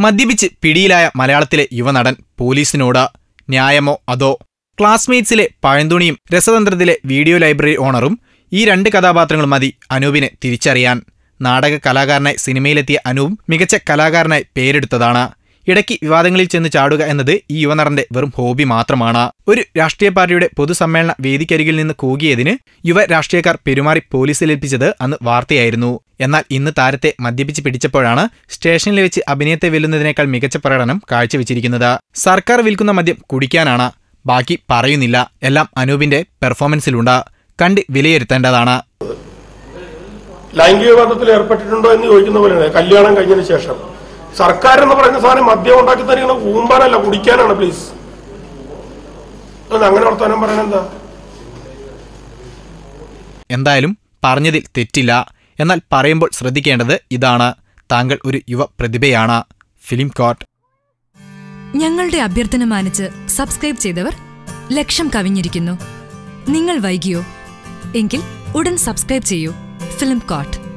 മദ്യപിച്ച് പിടിയിലായ മലയാളത്തിലെ യുവനടൻ പോലീസിനോട് ന്യായമോ അതോ ക്ലാസ്മേറ്റ്സിലെ പഴന്തുണിയും രസതന്ത്രത്തിലെ വീഡിയോ ലൈബ്രറി ഓണറും ഈ രണ്ട് കഥാപാത്രങ്ങളും മതി അനൂപിനെ തിരിച്ചറിയാൻ. നാടക കലാകാരനായി സിനിമയിലെത്തിയ അനൂപ് മികച്ച കലാകാരനായി പേരെടുത്തതാണ്. ഇടയ്ക്ക് വിവാദങ്ങളിൽ ചെന്ന് ചാടുക എന്നത് ഈ യുവനടന്റെ വെറും ഹോബി മാത്രമാണ്. ഒരു രാഷ്ട്രീയ പാർട്ടിയുടെ പൊതുസമ്മേളന വേദിക്കരികിൽ നിന്ന് കൂകിയതിന് യുവ രാഷ്ട്രീയക്കാർ പെരുമാറി പോലീസിലേൽപ്പിച്ചത് അന്ന് വാർത്തയായിരുന്നു. എന്നാൽ ഇന്ന് താരത്തെ മദ്യപിച്ച് പിടിച്ചപ്പോഴാണ് സ്റ്റേഷനിൽ വെച്ച് അഭിനയത്തെ വെല്ലുന്നതിനേക്കാൾ മികച്ച പ്രകടനം കാഴ്ചവെച്ചിരിക്കുന്നത്. സർക്കാർ വിൽക്കുന്ന മദ്യം കുടിക്കാനാണ്. ബാക്കി പറയുന്നില്ല. എല്ലാം അനൂപിന്റെ പെർഫോമൻസിലുണ്ട്. കണ്ട് വിലയിരുത്തേണ്ടതാണ്. ലൈംഗികവാദത്തിൽ ഏർപ്പെട്ടിട്ടുണ്ടോ എന്ന് ചോദിക്കുന്ന പോലെയാണ്. കല്യാണം കഴിഞ്ഞതിന് ശേഷം. സർക്കാർ എന്ന് പറയുന്ന സാധനം മദ്യം ഉണ്ടാക്കി തരികയാണ് ഊമ്പാനല്ല കുടിക്കാനാണ് പ്ലീസ് അങ്ങനെ വർത്താനം പറയണ എന്താ എന്തായാലും പറഞ്ഞതിൽ തെറ്റില്ല. എന്നാൽ പറയുമ്പോൾ ശ്രദ്ധിക്കേണ്ടത് ഇതാണ്. താങ്കൾ ഒരു യുവ പ്രതിഭയാണ്. ഫിലിം കോട്ട് ഞങ്ങളുടെ അഭ്യർത്ഥന മാനിച്ച് സബ്സ്ക്രൈബ് ചെയ്തവർ ലക്ഷം കവിഞ്ഞിരിക്കുന്നു. നിങ്ങൾ വൈകിയോ? എങ്കിൽ ഉടൻ സബ്സ്ക്രൈബ് ചെയ്യൂ. Film coat